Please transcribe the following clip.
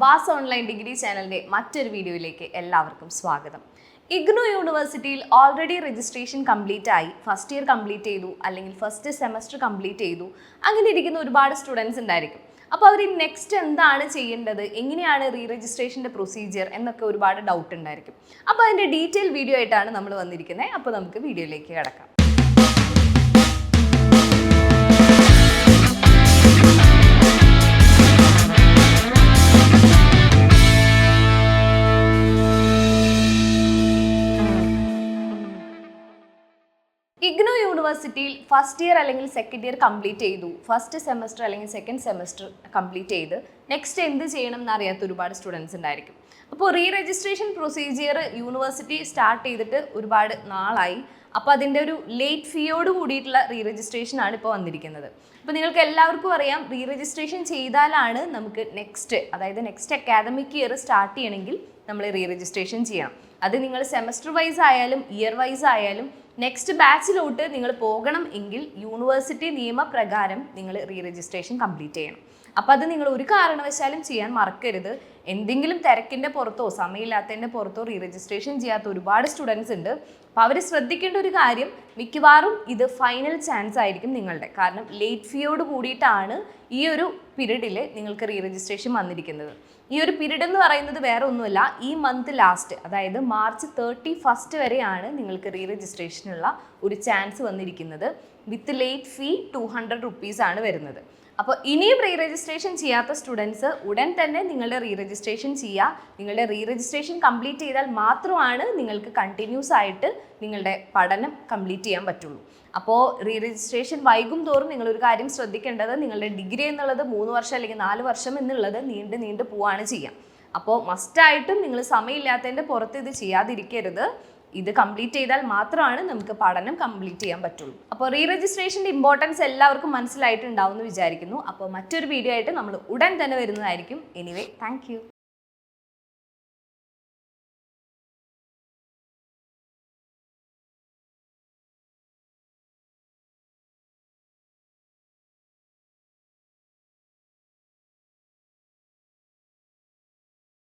Bass online degree ചാനലിന്റെ മറ്റൊരു വീഡിയോയിലേക്ക് എല്ലാവർക്കും സ്വാഗതം. ഇഗ്നു യൂണിവേഴ്സിറ്റിയിൽ ഓൾറെഡി രജിസ്ട്രേഷൻ കംപ്ലീറ്റ് ആയി ഫസ്റ്റ് ഇയർ കംപ്ലീറ്റ് ചെയ്തു അല്ലെങ്കിൽ ഫസ്റ്റ് സെമസ്റ്റർ കംപ്ലീറ്റ് ചെയ്തു അങ്ങനെ ഇരിക്കുന്ന ഒരുപാട് സ്റ്റുഡൻസ് ഉണ്ടായിരിക്കും. അപ്പോൾ അവർ നെക്സ്റ്റ് എന്താണ് ചെയ്യേണ്ടത് എങ്ങനെയാണ് റീ രജിസ്ട്രേഷന്റെ പ്രൊസീജിയർ എന്നൊക്കെ ഒരുപാട് ഡൗട്ട് ഉണ്ടായിരിക്കും. അപ്പോൾ അതിന്റെ ഡീറ്റെയിൽ വീഡിയോ ആയിട്ടാണ് നമ്മൾ വന്നിരിക്കുന്നത്. അപ്പോൾ നമുക്ക് വീഡിയോയിലേക്ക് കിടക്കാം. യൂണിവേഴ്സിറ്റിയിൽ ഫസ്റ്റ് ഇയർ അല്ലെങ്കിൽ സെക്കൻഡ് ഇയർ കംപ്ലീറ്റ് ചെയ്തു. ഫസ്റ്റ് സെമസ്റ്റർ അല്ലെങ്കിൽ സെക്കൻഡ് സെമസ്റ്റർ കംപ്ലീറ്റ് ചെയ്ത്. നെക്സ്റ്റ് എന്ത് ചെയ്യണം എന്ന് അറിയാത്ത ഒരുപാട് സ്റ്റുഡൻസ് ഉണ്ടായിരിക്കും. അപ്പോൾ re registration procedure university start ചെയ്തിട്ട് ഒരുപാട് നാളായി. അപ്പോൾ അതിന്റെ ഒരു ലേറ്റ് ഫീയോട് കൂടിയിട്ടുള്ള റീ രജിസ്ട്രേഷൻ ആണ് ഇപ്പോൾ വന്നിരിക്കുന്നത്. അപ്പോൾ നിങ്ങൾക്ക് എല്ലാവർക്കും അറിയാം റീ രജിസ്ട്രേഷൻ ചെയ്താലാണ് നമുക്ക് നെക്സ്റ്റ് അതായത് നെക്സ്റ്റ് അക്കാദമിക് ഇയർ സ്റ്റാർട്ട് ചെയ്യണമെങ്കിൽ നമ്മൾ റീ രജിസ്ട്രേഷൻ ചെയ്യണം. അത് നിങ്ങൾ സെമസ്റ്റർ വൈസ് ആയാലും ഇയർ വൈസ് ആയാലും നെക്സ്റ്റ് ബാച്ചിലോട്ട് നിങ്ങൾ പോകണം എങ്കിൽ യൂണിവേഴ്സിറ്റി നിയമപ്രകാരം നിങ്ങൾ റീ രജിസ്ട്രേഷൻ കംപ്ലീറ്റ് ചെയ്യണം. അപ്പോൾ അത് നിങ്ങൾ ഒരു കാരണവശാലും ചെയ്യാൻ മറക്കരുത്. എന്തെങ്കിലും തിരക്കിന്റെ പുറത്തോ സമയമില്ലാത്തതിന്റെ പുറത്തോ റീ രജിസ്ട്രേഷൻ ചെയ്യാത്ത ഒരുപാട് സ്റ്റുഡൻസ് ഉണ്ട്. അപ്പോൾ അവർ ശ്രദ്ധിക്കേണ്ട ഒരു കാര്യം മിക്കവാറും ഇത് ഫൈനൽ ചാൻസ് ആയിരിക്കും നിങ്ങളുടെ. കാരണം ലേറ്റ് ഫീയോട് കൂടിയിട്ടാണ് ഈ ഒരു പീരീഡിൽ നിങ്ങൾക്ക് റീ രജിസ്ട്രേഷൻ വന്നിരിക്കുന്നത്. ഈ ഒരു പീരീഡ് എന്ന് പറയുന്നത് വേറെ ഒന്നുമല്ല ഈ മന്ത് ലാസ്റ്റ് അതായത് മാർച്ച് തേർട്ടി ഫസ്റ്റ് വരെയാണ് നിങ്ങൾക്ക് റീ രജിസ്ട്രേഷനുള്ള ഒരു ചാൻസ് വന്നിരിക്കുന്നത്. With late fee two hundred rupees ആണ് വരുന്നത്. അപ്പോൾ ഇനിയും റീ രജിസ്ട്രേഷൻ ചെയ്യാത്ത സ്റ്റുഡൻസ് ഉടൻ തന്നെ നിങ്ങളുടെ റീ രജിസ്ട്രേഷൻ ചെയ്യുക നിങ്ങളുടെ റീ രജിസ്ട്രേഷൻ കംപ്ലീറ്റ് ചെയ്താൽ മാത്രമാണ് നിങ്ങൾക്ക് കണ്ടിന്യൂസ് ആയിട്ട് നിങ്ങളുടെ പഠനം കംപ്ലീറ്റ് ചെയ്യാൻ പറ്റുള്ളൂ. അപ്പോൾ റീ രജിസ്ട്രേഷൻ വൈകും തോറും നിങ്ങളൊരു കാര്യം ശ്രദ്ധിക്കേണ്ടത് നിങ്ങളുടെ ഡിഗ്രി എന്നുള്ളത് മൂന്ന് വർഷം അല്ലെങ്കിൽ നാല് വർഷം എന്നുള്ളത് നീണ്ട് നീണ്ട് പോവാണ് ചെയ്യാം. അപ്പോൾ മസ്റ്റായിട്ടും നിങ്ങൾ സമയമില്ലാത്തതിന്റെ പുറത്ത് ഇത് ചെയ്യാതിരിക്കരുത്. ഇത് കംപ്ലീറ്റ് ചെയ്താൽ മാത്രമാണ് നമുക്ക് പഠനം കംപ്ലീറ്റ് ചെയ്യാൻ പറ്റുള്ളൂ. അപ്പോൾ റീ രജിസ്ട്രേഷന്റെ ഇമ്പോർട്ടൻസ് എല്ലാവർക്കും മനസ്സിലായിട്ടുണ്ടാവും എന്ന് വിചാരിക്കുന്നു. അപ്പോൾ മറ്റൊരു വീഡിയോ ആയിട്ട് നമ്മൾ ഉടൻ തന്നെ വരുന്നതായിരിക്കും. Anyway thank